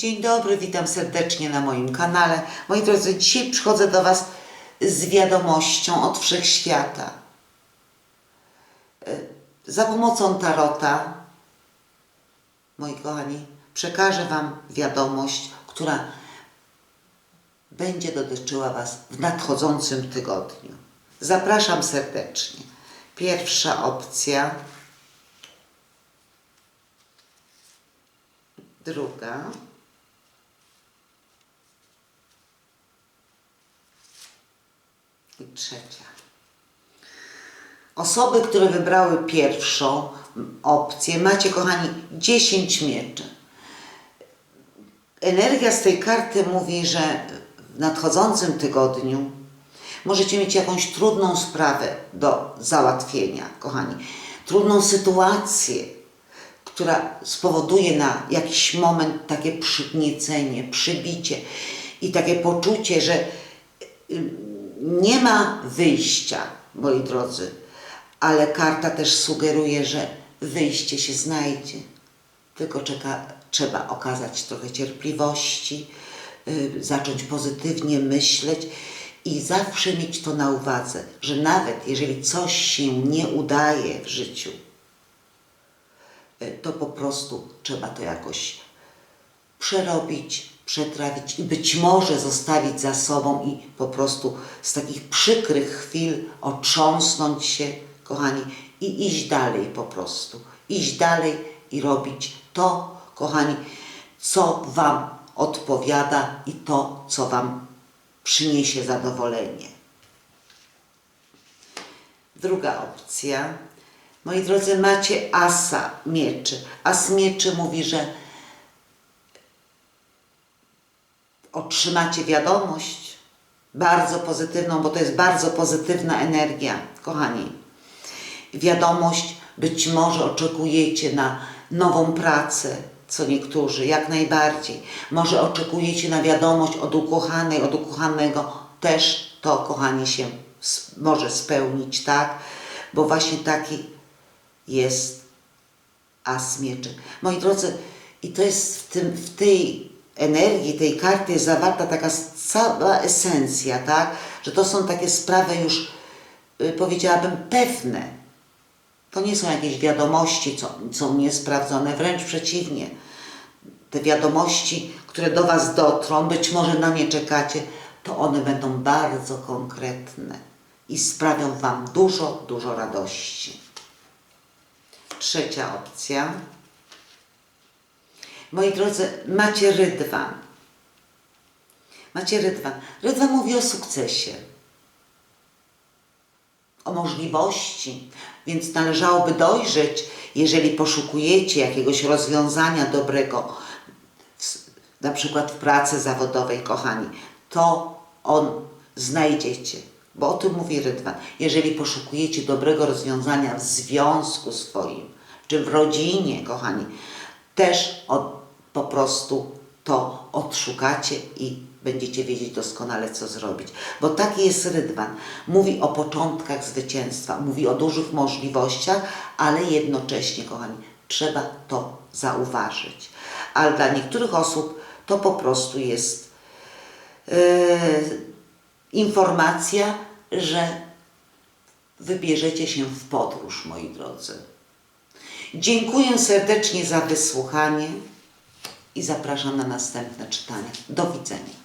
Dzień dobry, witam serdecznie na moim kanale. Moi drodzy, dzisiaj przychodzę do Was z wiadomością od wszechświata. E, Za pomocą tarota, moi kochani, przekażę Wam wiadomość, która będzie dotyczyła Was w nadchodzącym tygodniu. Zapraszam serdecznie. Pierwsza opcja. Druga. I trzecia. Osoby, które wybrały pierwszą opcję, macie, kochani, 10 mieczy. Energia z tej karty mówi, że w nadchodzącym tygodniu możecie mieć jakąś trudną sprawę do załatwienia, kochani. Trudną sytuację, która spowoduje na jakiś moment takie przygniecenie, przybicie i takie poczucie, że y, nie ma wyjścia, moi drodzy, ale karta też sugeruje, że wyjście się znajdzie. Tylko czeka, trzeba okazać trochę cierpliwości, y, zacząć pozytywnie myśleć i zawsze mieć to na uwadze, że nawet jeżeli coś się nie udaje w życiu, y, to po prostu trzeba to jakoś przerobić, przetrawić i być może zostawić za sobą i po prostu z takich przykrych chwil otrząsnąć się, kochani, i iść dalej po prostu. Iść dalej i robić to, kochani, co Wam odpowiada i to, co Wam przyniesie zadowolenie. Druga opcja. Moi drodzy, macie asa mieczy. As mieczy mówi, że otrzymacie wiadomość bardzo pozytywną, bo to jest bardzo pozytywna energia, kochani. Wiadomość, być może oczekujecie na nową pracę, co niektórzy, jak najbardziej. Może oczekujecie na wiadomość od ukochanej, od ukochanego, też to, kochani, się może spełnić, tak? Bo właśnie taki jest as mieczy. Moi drodzy, i to jest w, tym, w tej energii, tej karty jest zawarta taka cała esencja, tak? Że to są takie sprawy już, y, powiedziałabym, pewne. To nie są jakieś wiadomości, co są niesprawdzone, wręcz przeciwnie. Te wiadomości, które do Was dotrą, być może na nie czekacie, to one będą bardzo konkretne i sprawią Wam dużo, dużo radości. Trzecia opcja. Moi drodzy, macie rydwan. Macie rydwan. Rydwan mówi o sukcesie, o możliwości, więc należałoby dojrzeć, jeżeli poszukujecie jakiegoś rozwiązania dobrego, na przykład w pracy zawodowej, kochani, to on znajdziecie, bo o tym mówi Rydwan. Jeżeli poszukujecie dobrego rozwiązania w związku swoim, czy w rodzinie, kochani, też od, po prostu to odszukacie i będziecie wiedzieć doskonale, co zrobić. Bo taki jest Rydwan. Mówi o początkach zwycięstwa, mówi o dużych możliwościach, ale jednocześnie, kochani, trzeba to zauważyć. Ale dla niektórych osób to po prostu jest yy, informacja, że wybierzecie się w podróż, moi drodzy. Dziękuję serdecznie za wysłuchanie i zapraszam na następne czytanie. Do widzenia.